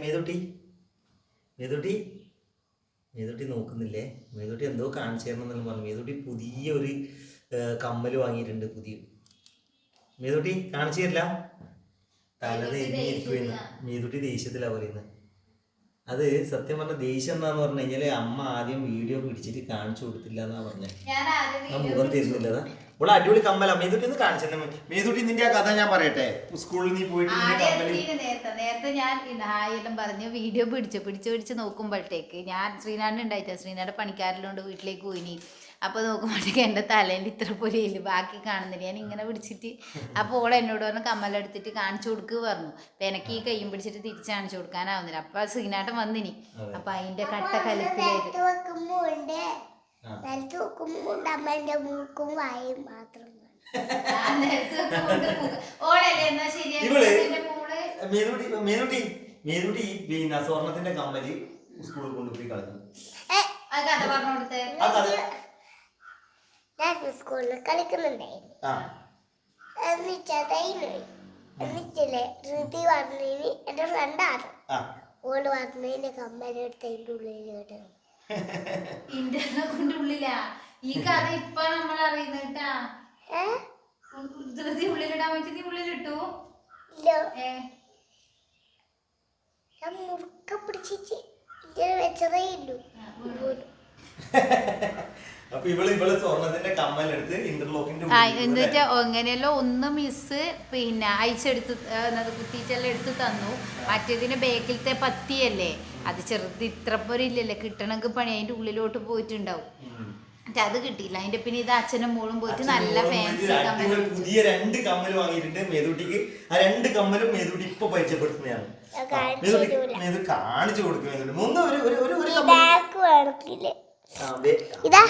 മേതുട്ടി. മേതുട്ടി. മേതുട്ടി നോക്കുന്നില്ലേ? മേതുട്ടി എന്തോ കാണിച്ചു തരണം എന്നെല്ലാം പറഞ്ഞു. മേതുട്ടി പുതിയ ഒരു കമ്മൽ വാങ്ങിയിട്ടുണ്ട് പുതിയ. മേതുട്ടി കാണിച്ചു തരില്ല. തലതെ മേതുട്ടി ദേഷ്യത്തിലാണ് പറയുന്നത് അത് സത്യം പറഞ്ഞ ദേഷ്യം എന്താന്ന് പറഞ്ഞു കഴിഞ്ഞാൽ അമ്മ ആദ്യം വീഡിയോ പിടിച്ചിട്ട് കാണിച്ചു കൊടുത്തില്ല എന്നാ പറഞ്ഞത് മുഖം തരുന്നില്ലതാ ഇവിടെ അടിപൊളി കമ്മല. മേതുട്ടി ഒന്ന് കാണിച്ചു മേതുട്ടി നിന്റെ ആ കഥ ഞാൻ പറയട്ടെ. സ്കൂളിൽ നീ പോയിട്ട് നേരത്തെ. നേരത്തെ ഞാൻ ഹായെല്ലാം പറഞ്ഞ് വീഡിയോ പിടിച്ചു പിടിച്ച് പിടിച്ച് നോക്കുമ്പോഴത്തേക്ക് ഞാൻ ശ്രീനാടിന് ഉണ്ടായിട്ടാ. ശ്രീനാട് പണിക്കാരിലുണ്ട് വീട്ടിലേക്ക് പോയിനി. അപ്പോൾ നോക്കുമ്പോഴത്തേക്ക് എന്റെ തലേന്റെ ഇത്ര പൊരിയില്ല ബാക്കി കാണുന്നില്ല. ഞാൻ ഇങ്ങനെ പിടിച്ചിട്ട് അപ്പോൾ ഓൾ എന്നോട് പറഞ്ഞ കമ്മലെടുത്തിട്ട് കാണിച്ചു കൊടുക്കുക പറഞ്ഞു. അപ്പം എനിക്ക് ഈ കയ്യും പിടിച്ചിട്ട് തിരിച്ച് കാണിച്ചു കൊടുക്കാനാവുന്നില്ല. അപ്പോൾ സീനാട്ടം വന്നിനി. അപ്പം അതിന്റെ കട്ട കലത്തിലേക്ക് നിലത്ത് വെക്കുമ്പോ ഉണ്ട് ആ. നിലത്ത് വെക്കുമ്പോ ഉണ്ട് അമ്മേന്റെ മൂക്കും വായും മാത്രം മേതുട്ടി മേതുട്ടി പിന്നെ സ്വർണത്തിന്റെ കമ്മൽ സ്കൂളിൽ കൊണ്ടുപോയി കളഞ്ഞു ആ കഥ പറഞ്ഞു കൊടുത്തേ ആ കഥ ഞാൻ സ്കൂളിൽ കളിക്കുന്നുണ്ടായിരുന്നു. ആ. എന്നിട്ടതായില്ലേ എന്നിട്ടില്ലേ ധൃതി പറഞ്ഞതിന് എന്റെ ഫ്രണ്ടാണ് ആ. ഓൾ പറഞ്ഞതിന്റെ കമ്മലെടുത്ത് അതിന്റെ ഉള്ളിലോട്ട് കൊണ്ട് ഉള്ളിലാ? ഈ കഥ ഇപ്പൊ നമ്മൾ അറിയുന്നത് കേട്ടാ? ധൃതി ഉള്ളിലിടാൻ പറ്റി നീ ഉള്ളിലിട്ടു? ഞാൻ മുറുക്ക പിടിച്ചിട്ട് വെച്ചതേ ഇല്ലു. അപ്പൊ ഇവൾ ഇവൾ സ്വർണത്തിന്റെ കമ്മലെടുത്ത് ഇന്റർലോക്കിന്റെ വെച്ചാ എങ്ങനെയല്ലോ ഒന്ന് മിസ് പിന്നെ അയച്ചെടുത്ത് കുത്തിയിട്ടെല്ലാം എടുത്ത് തന്നു. മറ്റേതിന് ബേക്കിലത്തെ പത്തിയല്ലേ? അത് ചെറുത് ഇത്ര പോരില്ലല്ലേ? കിട്ടണമെങ്കിൽ പണി അതിന്റെ ഉള്ളിലോട്ട് പോയിട്ടുണ്ടാവും. എന്നിട്ട് അത് കിട്ടിയില്ല. അതിന്റെ പിന്നെ ഇത് അച്ഛനും മോളും പോയിട്ട് നല്ല ഫാൻസി കമ്മൽ പുതിയ രണ്ട് കമ്മൽ വാങ്ങിയിട്ടുണ്ട് മേതുട്ടിക്ക്. ആ രണ്ട് കമ്മലും മേതുട്ടി ഇപ്പൊ പരിചയപ്പെടുത്തുന്നതാണ്. മേതു കാണിച്ചു കൊടുക്കും മൂന്ന് ഒരു ഒരു ഒരു കമ്മൽ ഇതാ.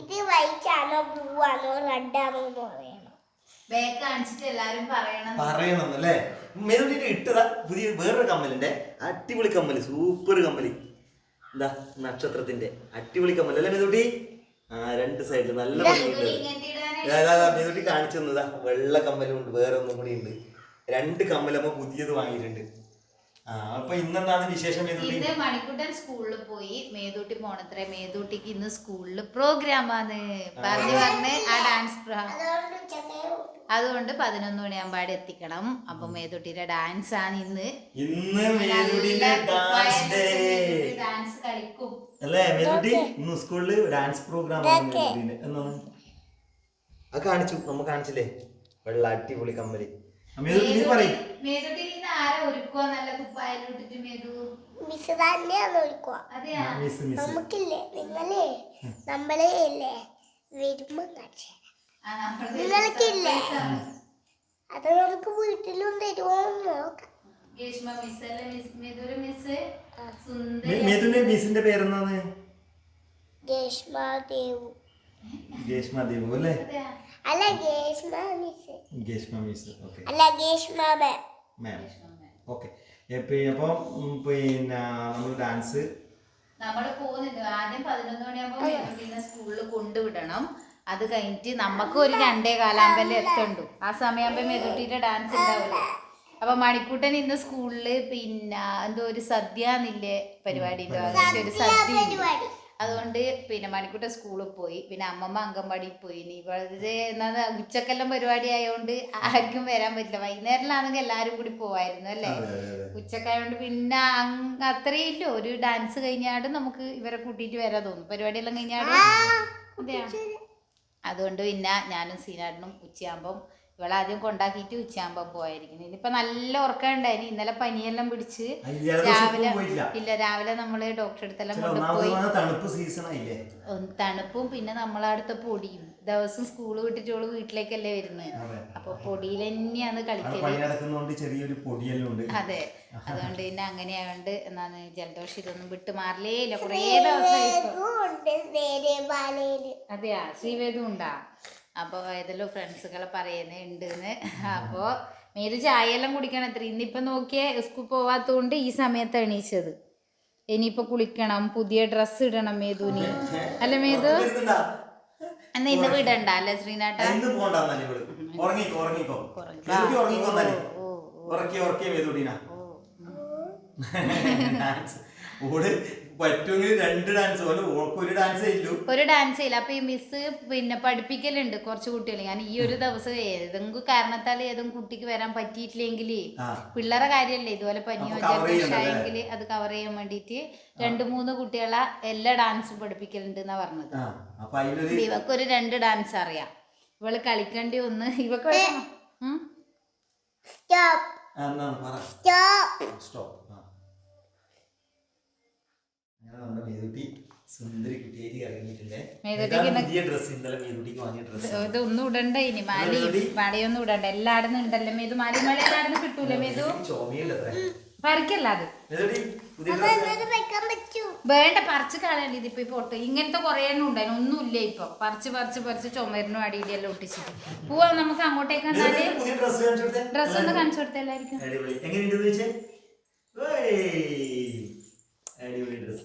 ഇത് വൈറ്റ് ആണോ ബ്ലൂ ആണോ റെഡ് ആണോ എന്ന് പറയണം. ബേക്ക് കാണിച്ചിട്ട് എല്ലാരും പറയണം. പറയണം അല്ലേ മേതുട്ടിട്ട് ഇട്ടതാ പുതിയ വേറൊരു കമ്മലിന്റെ അടിപൊളി കമ്മൽ സൂപ്പർ കമ്മൽ. എന്താ നക്ഷത്രത്തിന്റെ അടിപൊളി കമ്മൽ അല്ലേ മേതുട്ടി? ആ രണ്ട് സൈഡിൽ നല്ല മേതുട്ടി കാണിച്ചു തന്നതാ. വെള്ള കമ്മലും ഉണ്ട് വേറെ ഒന്നും കൂടി ഉണ്ട്. രണ്ട് കമ്മലമ്മ പുതിയത് വാങ്ങിയിട്ടുണ്ട്. അപ്പൊ ഇന്നെന്താണ് വിശേഷം ഇന്ന് മണിക്കുട്ടൻ സ്കൂളിൽ പോയി. മേതൂട്ടി പോണത്രേ. മേതൂട്ടിക്ക് ഇന്ന് സ്കൂളിൽ പ്രോഗ്രാമാണ് പറഞ്ഞു പറഞ്ഞ് ആ ഡാൻസ് അതുകൊണ്ട് പതിനൊന്ന് മണിയാകുമ്പോൾ അവിടെ എത്തിക്കണം. അപ്പൊ മേതൂട്ടിയുടെ ഡാൻസ് ആണ് ഇന്ന്. ഇന്ന് ഡാൻസ് ഡാൻസ് കളിക്കും. അല്ലേ മേതുട്ടി? ഇന്ന് സ്കൂളിൽ ഡാൻസ് പ്രോഗ്രാം എന്നാണ്? അത് കാണിച്ചു. നമ്മ കാണിച്ചില്ലേ? വെള്ള അടിപൊളി കമ്മൽ. നമുക്കില്ലേ നിങ്ങളെ നമ്മളെ വരുമ്പോ. ആ, നിങ്ങൾക്കില്ലേ? അത് നമുക്ക് വീട്ടിലും തരുമോ നോക്കാം. ഗ്രീഷ്മ മിസ് അല്ലേ? മിസ് മേതൂര് മിസ് മേ- സുന്ദരി മേതുവിന്റെ മിസ്സിന്റെ പേരെന്താണ്? ഗ്രീഷ്മ ദേവു. ഗേഷ്മ ദീപു അല്ലേ? അല്ല Geshma miss. Geshma miss okay. അല്ല ഗേഷ്മ മാം. Ma'am okay. അപ്പോൾ പിന്നെ നമ്മൾ ഡാൻസ്. നമ്മൾ പോകുന്നുണ്ട്. ആദ്യം പതിനൊന്ന് മണിയാകുമ്പോൾ സ്കൂളിൽ കൊണ്ടുവിടണം. അത് കഴിഞ്ഞിട്ട് നമുക്ക് ഒരു രണ്ടേ കാലാമ്പൽ എത്തണ്ടു ആ സമയമാകുമ്പോൾ മെതുട്ടിയുടെ ഡാൻസ് ഉണ്ടാവില്ല അപ്പൊ മണിക്കൂട്ടൻ ഇന്ന് സ്കൂളിൽ പിന്നെ എന്തോ ഒരു സദ്യ എന്നില്ലേ പരിപാടി ഒരു സദ്യ പരിപാടി. അതുകൊണ്ട് പിന്നെ മണിക്കുട്ട സ്കൂളിൽ പോയി. പിന്നെ അമ്മമ്മ അംഗൻവാടിയിൽ പോയി. ഇനി വളരെ എന്നാ ഉച്ചക്കെല്ലാം പരിപാടി ആയതുകൊണ്ട് ആർക്കും വരാൻ പറ്റില്ല. വൈകുന്നേരത്തിലാണെങ്കിൽ എല്ലാവരും കൂടി പോവായിരുന്നു അല്ലേ? ഉച്ചക്കായതുകൊണ്ട് പിന്നെ അങ് അത്രയും ഇല്ല. ഒരു ഡാൻസ് കഴിഞ്ഞാട് നമുക്ക് ഇവരെ കൂട്ടിയിട്ട് വരാൻ തോന്നും. പരിപാടിയെല്ലാം കഴിഞ്ഞാട് അതുകൊണ്ട് പിന്നെ ഞാനും സീനാടിനും ഉച്ചയാകുമ്പം ഇവളാദ്യം കൊണ്ടാക്കിയിട്ട് ഉച്ചയാകുമ്പോ പോയായിരിക്കും ഇനിയിപ്പൊ നല്ല ഉറക്കം ഉണ്ടായിന്. ഇന്നലെ പനിയെല്ലാം പിടിച്ച് രാവിലെ ഇല്ല രാവിലെ നമ്മൾ ഡോക്ടറെ അടുത്തെല്ലാം കൊണ്ടുപോയി തണുപ്പ് പിന്നെ നമ്മളടുത്ത പൊടിയും. ദിവസം സ്കൂൾ വിട്ടിട്ട് ഓൾ വീട്ടിലേക്കല്ലേ വരുന്നത്. അപ്പൊ പൊടിയിൽ തന്നെയാണ് കളിക്കുന്നത് കളിക്കൽ. ചെറിയൊരു പൊടിയെല്ലാം ഉണ്ട്. അതെ. അതുകൊണ്ട് പിന്നെ അങ്ങനെയാണ്ട് എന്നാണ് ജലദോഷം ഇതൊന്നും വിട്ട് മാറലേ ഇല്ല. കുറേ ദിവസം അതെയാ? ശ്രീവേദം ഉണ്ടാ? അപ്പോൾ ഏതെല്ലോ ഫ്രണ്ട്സുകളെ പറയുന്നത് ഉണ്ടെന്ന് അപ്പോൾ മേത് ചായയെല്ലാം കുടിക്കണം അത്ര. ഇന്നിപ്പോൾ നോക്കിയേ സ്കൂൾ പോവാത്തതുകൊണ്ട് ഈ സമയത്ത് എണീച്ചത്. ഇനിയിപ്പോൾ കുളിക്കണം പുതിയ ഡ്രസ്സ് ഇടണം മേതുവിന്. അല്ല മേതു? എന്നാ ഇന്ന് വിടണ്ട അല്ലെ ശ്രീനാട്ട? ഓ, പറ്റുമെങ്കിൽ രണ്ട് ഡാൻസ് പോലെ ഒരു ഡാൻസ് ഇല്ലു. ഒരു ഡാൻസ് ഇല്ല. അപ്പൊ ഈ മിസ് പിന്നെ പഠിപ്പിക്കലുണ്ട് കുറച്ച് കുട്ടികൾ ഞാൻ ഈ ഒരു ദിവസം ഏതെങ്കിലും കാരണത്താൽ ഏതെങ്കിലും കുട്ടിക്ക് വരാൻ പറ്റിയിട്ടില്ലെങ്കിൽ. പിള്ളേരെ കാര്യമല്ലേ ഇതുപോലെ പനിയോ ജലദോഷമായെങ്കിൽ അത് കവർ ചെയ്യാൻ വേണ്ടിയിട്ട് രണ്ട് മൂന്ന് കുട്ടികളെ എല്ലാ ഡാൻസും പഠിപ്പിക്കലുണ്ട് എന്നാ പറഞ്ഞത്. ഇവക്കൊരു രണ്ട് ഡാൻസ് അറിയാം. ഇവൾ കളിക്കേണ്ടി ഒന്ന് ഇവക്ക്? സ്റ്റോപ്പ് സ്റ്റോപ്പ് നമ്മുടെ മേതുട്ടി. സുന്ദരി കുട്ടിയായിട്ട് ഇറങ്ങിയിട്ടുണ്ട്. മേതുട്ടിക്ക് ഇതാണ് ഇന്ന് പുതിയ ഡ്രസ് ഇന്നലെ മേതുട്ടിക്ക് വാങ്ങിയ ഡ്രസ് ഇതൊന്നും ഇടണ്ട ഇനി. മാലി ഇതെടി? മാലയൊന്നും ഇടണ്ട. എല്ലായിടുന്നും ഉണ്ടല്ലോ മേതു മാലി മല എല്ലായിടുന്നും കിട്ടൂലേ മേതു? ചോമയുണ്ടത്രേ പറിക്കല്ല അത്. വേണ്ട പറിച്ച് കളയണ്ട. ഇതിപ്പോ ഈ പൊട്ട്. ഇങ്ങനത്തെ കുറേ എണ്ണം ഉണ്ടായിരുന്നു ഒന്നുമില്ല ഇപ്പൊ. പറിച്ച് പറിച്ച് പറിച്ച് ചുമരിനും അടിയിലെല്ലാം ഒട്ടിച്ചിട്ട്. പോവാ നമുക്ക് അങ്ങോട്ടേക്ക് ഡ്രസ് ഒന്ന് കാണിച്ചു കൊടുത്തല്ലായിരിക്കും ഓയ്. അടിപൊളി ഡ്രസ്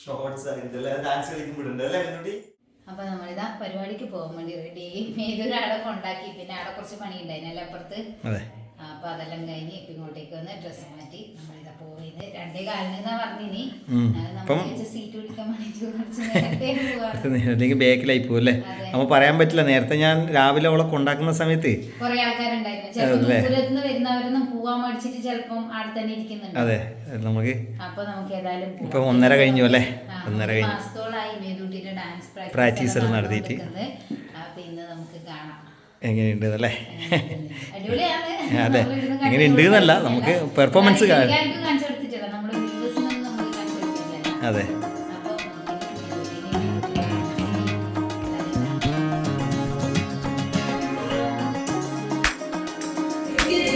ഷോർട്സ് ഡാൻസ് കളിക്കുമ്പോഴുണ്ട് അല്ലേ അപ്പൊ നമ്മളിതാ പരിപാടിക്ക് പോകാൻ വേണ്ടി റെഡി മേതൊരാളെ കൊണ്ടാക്കി. പിന്നെ അവിടെ കുറച്ച് പണി ഉണ്ടായിരുന്നല്ലേ അപ്പുറത്ത് അപ്പൊ അതെല്ലാം കഴിഞ്ഞ് ഇപ്പൊ ഇങ്ങോട്ടേക്ക് വന്ന് ഡ്രസ്സ് മാറ്റി നമ്മളിതാ പോയത് രണ്ടേ കാലിന് പറഞ്ഞിനി. നമ്മൾ സീറ്റ് പിടിക്കാൻ വേണ്ടിട്ട് കുറച്ച് നേരത്തെ പോവാണ് അല്ലെങ്കിൽ ബാക്കിലായി പോകും അല്ലേ? അതെ. പറയാൻ പറ്റില്ല നേരത്തെ ഞാൻ രാവിലെ അവളെ കൊണ്ടാക്കുന്ന സമയത്ത്. കുറെ ആൾക്കാരുണ്ടായിരുന്നു. ചിലപ്പോൾ അതെ. ദൂരത്തുനിന്ന് വരുന്നവരൊന്നും പോവാൻ മടിച്ചിട്ട് ചിലപ്പം അവിടെ തന്നെ ഇരിക്കുന്നുണ്ട്. അതെ. നമുക്ക് അപ്പൊ നമുക്ക് ഏതായാലും. ഇപ്പൊ ഒന്നര കഴിഞ്ഞു അല്ലേ? ഒന്നര കഴിഞ്ഞു. മാസത്തോളായി മേതൂട്ടിയുടെ ഡാൻസ് Practice എല്ലാം നടത്തിയിട്ട്. അപ്പൊ ഇന്ന് നമുക്ക് കാണാം. എങ്ങനെയുണ്ട് അല്ലേ അടിപൊളിയാണ്. അതെ. എങ്ങനെയുണ്ട് എങ്ങനെ ഉണ്ട് എന്നല്ല, നമുക്ക് പെർഫോമൻസ് അതെ അപ്പൊ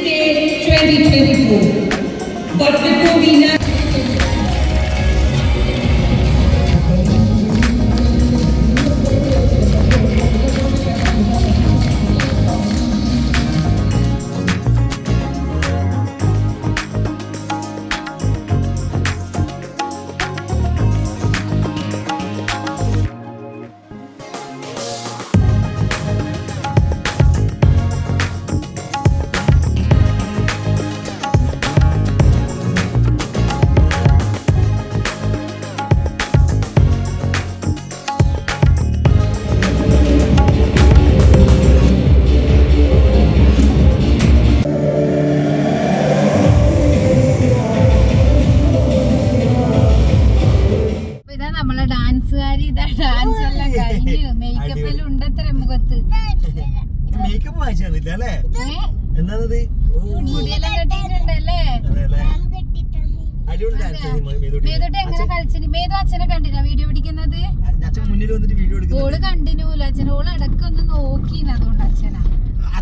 Day 2024. But before we now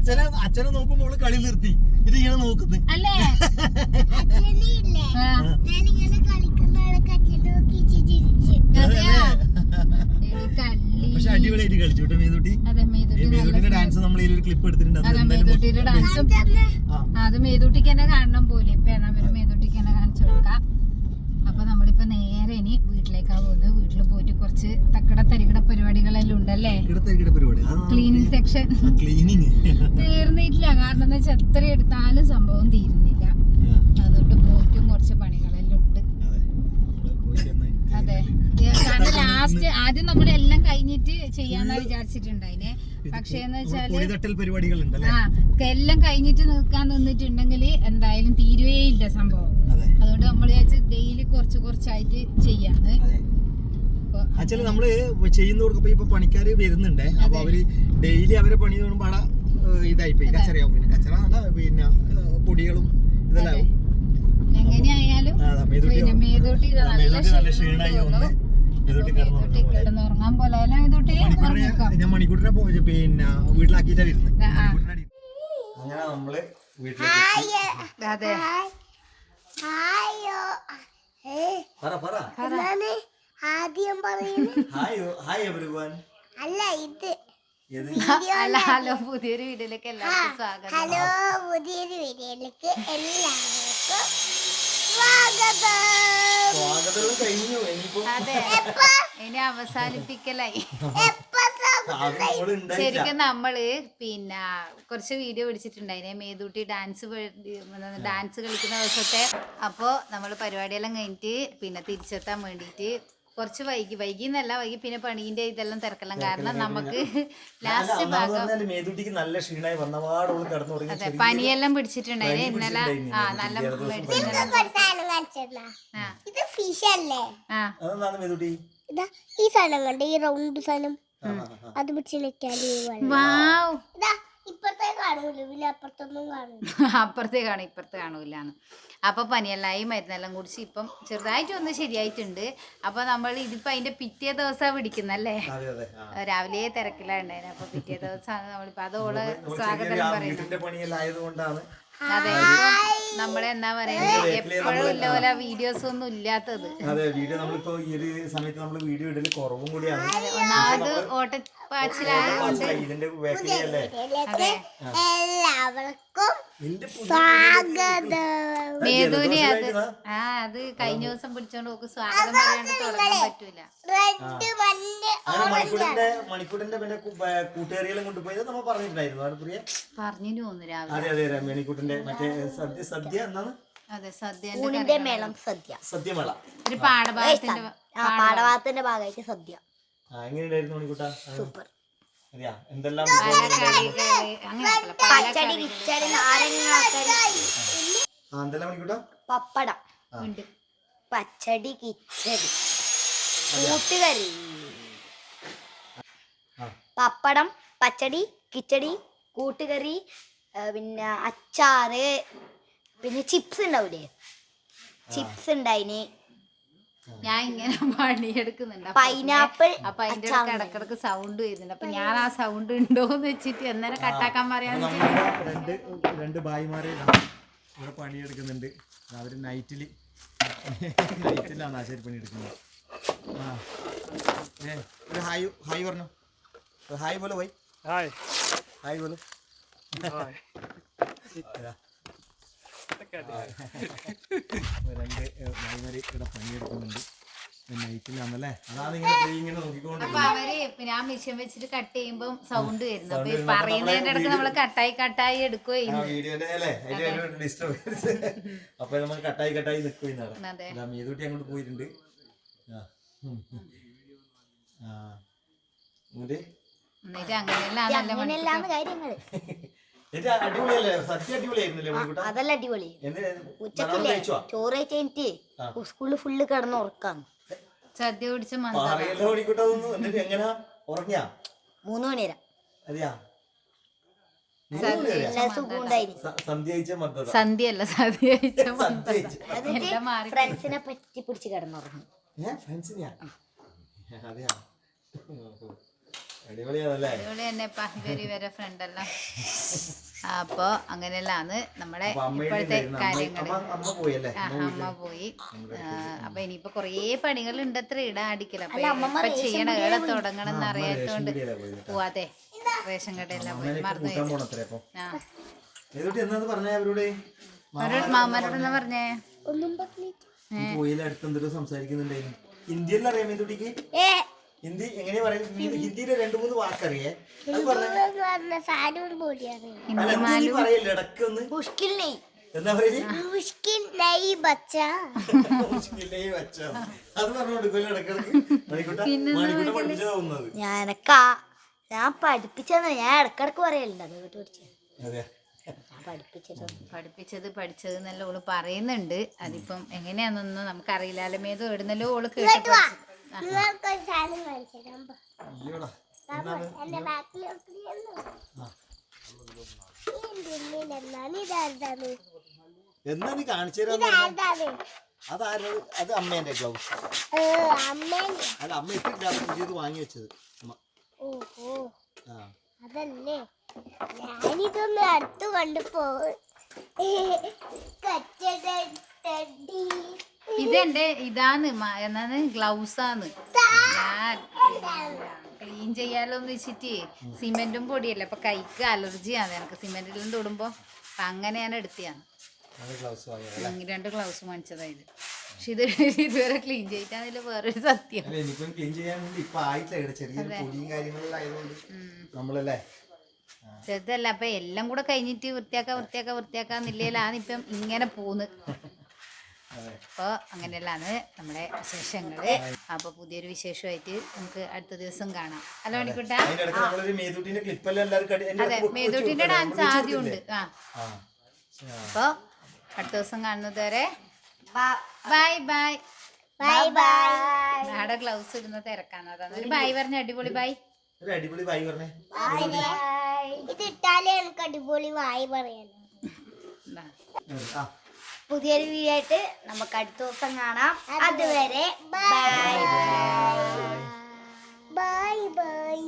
അച്ഛനെ അച്ഛനെ നോക്കുമ്പോൾ കളി നിർത്തി. ഇത് ഇങ്ങനെ നോക്കുന്നത്. പക്ഷെ അടിപൊളിയായിട്ട് കളിച്ചു കേട്ടോ മേതുട്ടി. മേതുട്ടിന്റെ ഡാൻസ് നമ്മൾ ക്ലിപ്പ് എടുത്തിട്ടുണ്ട്. അത് മേതുട്ടിക്ക് തന്നെ കാണണം പോലെ ഇപ്പൊ അവർ മേതുട്ടിക്ക് തന്നെ കാണിച്ചു കൊടുക്കാം അപ്പൊ നേരെ ഇനി വീട്ടിലേക്കാ പോകുന്നത്. വീട്ടിൽ പോയിട്ട് കുറച്ച് തക്കട തരികട പരിപാടികളെല്ലാം ഉണ്ടല്ലേ? ക്ലീനിങ് സെക്ഷൻ ക്ലീനിങ് തീർന്നിട്ടില്ല. കാരണം എന്താ വെച്ചാൽ എത്ര എടുത്താലും സംഭവം തീരുന്നില്ല. അതുകൊണ്ട് പോയിട്ടും കുറച്ച് പണികളെല്ലാം ഉണ്ട്. അതെ. കാരണം ലാസ്റ്റ് ആദ്യം നമ്മൾ എല്ലാം കഴിഞ്ഞിട്ട് ചെയ്യാന്നാ വിചാരിച്ചിട്ടുണ്ടായിനെ. പക്ഷേ എന്ന് വെച്ചാൽ ആ എല്ലാം കഴിഞ്ഞിട്ട് നിൽക്കാൻ നിന്നിട്ടുണ്ടെങ്കിൽ എന്തായാലും തീരുവേയില്ല സംഭവം. അതുകൊണ്ട് നമ്മൾ ഡെയിലി കുറച്ച് കുറച്ചായിട്ട് ചെയ്യാണ് ആക്ച്വലി നമ്മൾ ചെയ്യുന്നവർക്ക് ഇപ്പൊ പണിക്കാര് വരുന്നുണ്ട്. അപ്പൊ അവർ ഡെയിലി അവരെ പണി തോന്നുമ്പോ അവിടെ ഇതായിപ്പോയി. കച്ചറയാവും പിന്നെ. കച്ചറ പിന്നെ പൊടികളും ഇതെല്ലാം. എങ്ങനെയായാലും നല്ല മേതൂട്ടി നല്ല ക്ഷീണം ക്ഷീണമായി തോന്നുന്നു. വന്ന് മേതൂട്ടി മേതൂട്ടി കിടന്നു കിടന്നുറങ്ങാൻ പോലെ. ഞാൻ മണിക്കൂട്ടിനെ പിന്നെ വീട്ടിലാക്കിയിട്ടാ വരുന്നത് ആ, ആ. മണിക്കൂട്ടിനെ അടി- അങ്ങനെ നമ്മൾ വീട്ടിലേക്ക് അതെ. പറ പറ. ആദ്യം പറയുന്നത്? ഹായോ ഹായ് എവരിവൺ അല്ല ഇത് ഹലോ പുതിയൊരു വീഡിയോയിലേക്ക് എല്ലാവർക്കും സ്വാഗതം. ഹലോ പുതിയൊരു വീഡിയോയിലേക്ക് എല്ലാവർക്കും സ്വാഗതം. അതെ. ഇനി അവസാനിപ്പിക്കലായി എപ്പ അത് മോൾ ഉണ്ടായിട്ടില്ല ശരിക്കും നമ്മൾ പിന്നെ കുറച്ച് വീഡിയോ പിടിച്ചിട്ടുണ്ടായിനെ. മേതൂട്ടി ഡാൻസ് ഡാൻസ് കളിക്കുന്ന ദിവസത്തെ. അപ്പോൾ നമ്മൾ പരിപാടിയെല്ലാം കഴിഞ്ഞിട്ട് പിന്നെ തിരിച്ചെത്താൻ വേണ്ടിയിട്ട് കുറച്ച് വൈകി വൈകി എന്നല്ല വൈകി പിന്നെ പണീന്റെ ഇതെല്ലാം തിരക്കെല്ലാം കാരണം നമുക്ക് ലാസ്റ്റ് ഭാഗം അതെ പനിയെല്ലാം പിടിച്ചിട്ടുണ്ടായി ഇന്നലെ. ആ നല്ല ആ. ഈ സാധനം കണ്ട? ഈ റൗണ്ട് സാധനം. അത് അപ്പുറത്തേ കാണും ഇപ്പുറത്തെ കാണൂലെന്ന്. അപ്പൊ പനിയെല്ലാം മരുന്നെല്ലാം കുടിച്ച് ഇപ്പം ചെറുതായിട്ട് ഒന്ന് ശരിയായിട്ടുണ്ട്. അപ്പൊ നമ്മൾ ഇതിപ്പോ അതിന്റെ പിറ്റേ ദിവസം പിടിക്കുന്നല്ലേ അതെ അതെ ആ. രാവിലെ തിരക്കിലുണ്ടായിരുന്നു അപ്പൊ പിറ്റേ ദിവസമാണ് നമ്മളിപ്പോ അതോൾ സ്വാഗതം പറയുന്നത് അതെ. നമ്മളെ എന്താ പറയുന്നത് എപ്പോഴും ഇല്ല പോലെ വീഡിയോസ് ഒന്നും ഇല്ലാത്തത്. അതെ വീഡിയോ നമ്മളിപ്പോ ഈ ഒരു സമയത്ത് നമ്മൾ വീഡിയോ ഇടൽ കുറവും കൂടിയാണ്. ഒന്നാമത് ഓട്ടപ്പാച്ചിലായതുകൊണ്ട് ഇതിന്റെ ബാക്കിലല്ലേ അതെ. എല്ലാവർക്കും മേധുവിനെ അത് ആ അത് കഴിഞ്ഞ ദിവസം പിടിച്ചോണ്ട് നോക്ക് സ്വാഗതം പറയാണ്ട് തുടങ്ങാൻ പറ്റൂല. മണിക്കൂട്ടിന്റെ പിന്നെ കൊണ്ടുപോയത് നമ്മൾ പറഞ്ഞിട്ടുണ്ടായിരുന്നു. പ്രിയ. പറഞ്ഞു തോന്നുന്നു രാവിലെ. അതെ അതെ അതെ. മണിക്കൂട്ടിന്റെ മറ്റേ സദ്യ സദ്യ എന്നാണ്? അതെ. മേളം സദ്യ. സദ്യമേള. ഒരു പാഠഭാഗത്തിന്റെ ആ പാഠഭാഗത്തിന്റെ ഭാഗമായിട്ട് സദ്യ. ആ എങ്ങനെയുണ്ടായിരുന്നു മണിക്കൂട്ട? സൂപ്പർ. എന്തെല്ലാം പപ്പടം. ഉണ്ട്. പച്ചടി കിച്ചടി. കൂട്ടുകറി. പപ്പടം പച്ചടി കിച്ചടി കൂട്ടുകറി പിന്നെ അച്ചാറ് പിന്നെ ചിപ്സ് ഉണ്ടാവൂലേ? ചിപ്സ് ഉണ്ടായിന്. ഞാൻ ഇങ്ങനെ പണിയെടുക്കുന്നുണ്ട്. പൈനാപ്പിൾ അപ്പൊ അതിന്റെ ഇടയ്ക്ക് ഇടക്കിടക്ക് സൗണ്ട് വരുന്നുണ്ട്. അപ്പൊ ഞാൻ ആ സൗണ്ട് ഉണ്ടോന്ന് വെച്ചിട്ട് എന്നേരം കട്ടാക്കാൻ പറയാന്ന് രണ്ട് രണ്ട് ഭായിമാരെ ഇവിടെ പണിയെടുക്കുന്നുണ്ട്. അവർ നൈറ്റിൽ നൈറ്റിലാണ് ആശാരി പണിയെടുക്കുന്നത് ആ. ഏ ഒരു ഹായ് ഹായ് പറഞ്ഞു. ഹായ് പോലെ പോയി. ഹായ് ഹായ് പോലെ. Hi. ഇതാ. Look at ആ. രണ്ട് ഭായിമാര് ഇവിടെ പണിയെടുക്കുന്നുണ്ട് നൈറ്റിലാണല്ലേ അതാണ് ഇങ്ങനെ ഇങ്ങനെ അപ്പൊ നോക്കിക്കൊണ്ടിരിക്കുന്നത് അവർ പിന്നെ ആ മിഷൻ വെച്ചിട്ട് കട്ട് ചെയ്യുമ്പോ സൗണ്ട് വരുന്നു. അപ്പൊ ഈ. അപ്പൊ പറയുന്നതിന്റെ ഇടയ്ക്ക് നമ്മൾ കട്ടായി കട്ടായി എടുക്കുകയും വീഡിയോന്റെ അല്ലേ? ഡിസ്റ്റർബൻസ് അപ്പൊ നമ്മൾ കട്ടായി കട്ടായി നിൽക്കുന്നതാണ് മീതൂട്ടി അങ്ങോട്ട് പോയിട്ടുണ്ട്. ആ. ഉം. ആ. എന്നിട്ട്? അങ്ങനെയെല്ലാം കാര്യങ്ങൾ. എന്നിട്ട് അടിപൊളിയല്ലേ? സത്യം അടിപൊളിയായിരുന്നില്ലേ മണിക്കൂട്ട? അതല്ല അടിപൊളി. ഉച്ചക്കില്ലേ? കഴിച്ചോ? ചോറ് കഴിച്ചിട്ട് സ്കൂളിൽ ഫുള്ള് കിടന്ന് ഉറക്കാന്ന് സദ്യ ഉറങ്ങിയാ? മൂന്ന് മണി വരെ സദ്യ ഫ്രണ്ട്സിനെ പറ്റി പിടിച്ച് കിടന്നുറങ്ങും. ഞാൻ ഫ്രണ്ട്സിനെയാ? അതെയാ? അടിപൊളിയാണല്ലേ? അടിപൊളി തന്നെ ഇവർ ഇവരെ ഫ്രണ്ട് എല്ലാം അപ്പൊ അങ്ങനെയല്ലാന്ന് നമ്മുടെ ഇപ്പോഴത്തെ കാര്യങ്ങൾ അമ്മ- പോയി അപ്പൊ ഇനിയിപ്പൊ കൊറേ പണികൾ ഉണ്ട് അത്ര ഇടാ അടിക്കല അപ്പൊ ഇപ്പൊ ചെയ്യണ ഇവിടെ തുടങ്ങണം എന്ന് അറിയാത്തോണ്ട്. പോവാതെ റേഷൻ കടയെല്ലാം പോയി മറന്നു അപ്പൊ ആ. പറഞ്ഞേ ഒന്നും പറഞ്ഞിട്ട് ഈ പോയില്ല അടുത്ത് എന്തൊരു സംസാരിക്കുന്നുണ്ടായിരുന്നു. ഇന്ത്യയിൽ അറിയാമോ ഏ ഹിന്ദി എങ്ങനെ പറയും? ഹിന്ദിയിലെ രണ്ട് മൂന്ന് വാക്കറിയേ. അത് പറഞ്ഞ പറയല്ലേ എന്താ പറയുന്നത് ഞാനക്കാ ഞാൻ പഠിപ്പിച്ചത്. ഞാൻ ഇടക്കിടക്ക് പറയലുണ്ട് അത് കേട്ട് പഠിച്ചത് ഞാൻ പഠിപ്പിച്ചിട്ടുണ്ട്. പഠിപ്പിച്ചത് പഠിച്ചത് എന്നല്ല ഓൾ പറയുന്നുണ്ട്. അതിപ്പം എങ്ങനെയാന്നൊന്നും നമുക്കറിയില്ല മേതോ എവിടുന്നല്ലോ ഓൾ കേട്ട് എന്നാ നീ കാണിച്ചു? ഇതാർതാണ് അത് അമ്മേന്റെ ഗ്ലൗസ്. അല്ല അമ്മ ഇട്ടില്ല പുതിയത് വാങ്ങി വെച്ചത് അമ്മ. അതല്ലേ? ഞാനിതൊന്ന് അടുത്ത് കൊണ്ടുപോ കച്ചടി ഇതെന്റെ ഇതാണ് എന്നാണ് ആണ് ഞാൻ ക്ലീൻ ചെയ്യാലോന്ന് വെച്ചിട്ട് സിമെന്റും പൊടിയല്ല അപ്പൊ കൈക്ക് അലർജിയാണ്. എനിക്ക് സിമെന്റിലും തൊടുമ്പോ അപ്പൊ അങ്ങനെ ഞാൻ എടുത്തിയാണ് ഗ്ലൗസ് രണ്ട് ഗ്ലൗസ് വാങ്ങിച്ചതായത് പക്ഷെ ഇത് ഇതുവരെ ക്ലീൻ ചെയ്തിട്ടാന്നില്ല വേറൊരു സത്യം. ക്ലീൻ ചെയ്യാൻ വേണ്ടി ഇപ്പൊ ആയിട്ടില്ല ഇവിടെ. ചെറിയൊരു പൊടിയും കാര്യങ്ങളെല്ലാം ആയതുകൊണ്ട് നമ്മളല്ലേ? ചെറുതല്ല അപ്പൊ എല്ലാം കൂടെ കഴിഞ്ഞിട്ട് വൃത്തിയാക്ക വൃത്തിയാക്ക വൃത്തിയാക്കാന്നില്ലേലാണ് ഇപ്പം ഇങ്ങനെ പോന്ന്. അപ്പോൾ അങ്ങനെയല്ലാണ് നമ്മുടെ വിശേഷങ്ങൾ. അപ്പൊ പുതിയൊരു വിശേഷമായിട്ട് നമുക്ക് അടുത്ത ദിവസം കാണാം. അല്ല മണിക്കുട്ട അതെ മേതൂട്ടിന്റെ ഡാൻസ് ആദ്യം ഉണ്ട്? ആ. അപ്പോൾ അടുത്ത ദിവസം കാണുന്നത് വരെ ബൈ ബൈ ബൈ. ബൈ നാടെ ഗ്ലൗസ് ഇടുന്ന തിരക്കാണ്. അതാണ്. ഒരു ബൈ പറഞ്ഞ അടിപൊളി ബൈ. ഒരു അടിപൊളി വായി പറഞ്ഞേ. ഇത് ഇട്ടാലേ എനിക്ക് അടിപൊളി വായി പറയാൻ ആ. പുതിയൊരു വീഡിയോ ആയിട്ട് നമുക്ക് അടുത്ത ദിവസം കാണാം. അതുവരെ ബൈ ബൈ ബൈ